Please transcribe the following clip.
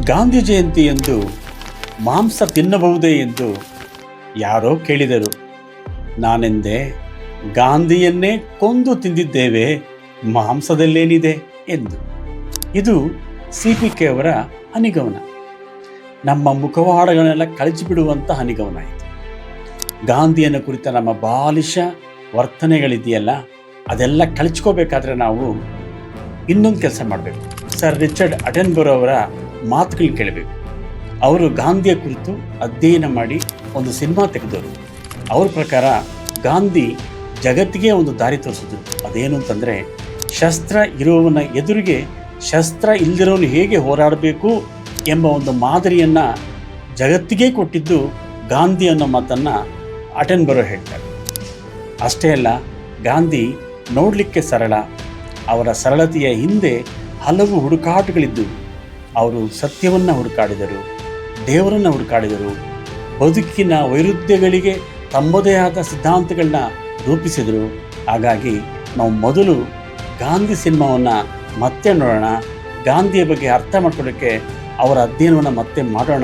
ಗಾಂಧಿ ಜಯಂತಿ ಎಂದು ಮಾಂಸ ತಿನ್ನಬಹುದೇ ಎಂದು ಯಾರೋ ಕೇಳಿದರು. ನಾನೆಂದೆ, ಗಾಂಧಿಯನ್ನೇ ಕೊಂದು ತಿಂದಿದ್ದೇವೆ, ಮಾಂಸದಲ್ಲೇನಿದೆ ಎಂದು. ಇದು ಸಿ ಪಿ ಕೆ ಅವರ ಹನಿಗವನ ನಮ್ಮ ಮುಖವಾಡಗಳನ್ನೆಲ್ಲ ಕಳಚಿಬಿಡುವಂಥ ಹನಿಗವನ ಇದು. ಗಾಂಧಿಯನ್ನು ಕುರಿತ ನಮ್ಮ ಬಾಲಿಶ ವರ್ತನೆಗಳಿದೆಯಲ್ಲ, ಅದೆಲ್ಲ ಕಳಚ್ಕೋಬೇಕಾದ್ರೆ ನಾವು ಇನ್ನೊಂದು ಕೆಲಸ ಮಾಡಬೇಕು. ಸರ್ ರಿಚರ್ಡ್ ಅಟೆನ್ಬರ್ ಅವರ ಮಾತುಗಳು ಕೇಳಬೇಕು. ಅವರು ಗಾಂಧಿಯ ಕುರಿತು ಅಧ್ಯಯನ ಮಾಡಿ ಒಂದು ಸಿನಿಮಾ ತೆಗೆದವರು ಅವ್ರ ಪ್ರಕಾರ ಗಾಂಧಿ ಜಗತ್ತಿಗೆ ಒಂದು ದಾರಿ ತೋರಿಸಿದ್ರು. ಅದೇನು ಅಂತಂದರೆ, ಶಸ್ತ್ರ ಇರುವವನ ಎದುರಿಗೆ ಶಸ್ತ್ರ ಇಲ್ಲದಿರೋನು ಹೇಗೆ ಹೋರಾಡಬೇಕು ಎಂಬ ಒಂದು ಮಾದರಿಯನ್ನು ಜಗತ್ತಿಗೆ ಕೊಟ್ಟಿದ್ದು ಗಾಂಧಿ ಅನ್ನೋ ಮಾತನ್ನು ಅಟೆನ್ಬರೋ ಹೇಳ್ತಾರೆ. ಅಷ್ಟೇ ಅಲ್ಲ, ಗಾಂಧಿ ನೋಡಲಿಕ್ಕೆ ಸರಳ. ಅವರ ಸರಳತೆಯ ಹಿಂದೆ ಹಲವು ಹುಡುಕಾಟಗಳಿದ್ದವು. ಅವರು ಸತ್ಯವನ್ನು ಹುಡುಕಾಡಿದರು, ದೇವರನ್ನು ಹುಡುಕಾಡಿದರು, ಬದುಕಿನ ವೈರುಧ್ಯಗಳಿಗೆ ತಮ್ಮದೇ ಆದ ಸಿದ್ಧಾಂತಗಳನ್ನ ರೂಪಿಸಿದರು. ಹಾಗಾಗಿ ನಾವು ಮೊದಲು ಗಾಂಧಿ ಸಿನಿಮಾವನ್ನು ಮತ್ತೆ ನೋಡೋಣ, ಗಾಂಧಿಯ ಬಗ್ಗೆ ಅರ್ಥ ಮಾಡ್ಕೊಳ್ಳೋಕ್ಕೆ ಅವರ ಅಧ್ಯಯನವನ್ನು ಮತ್ತೆ ಮಾಡೋಣ.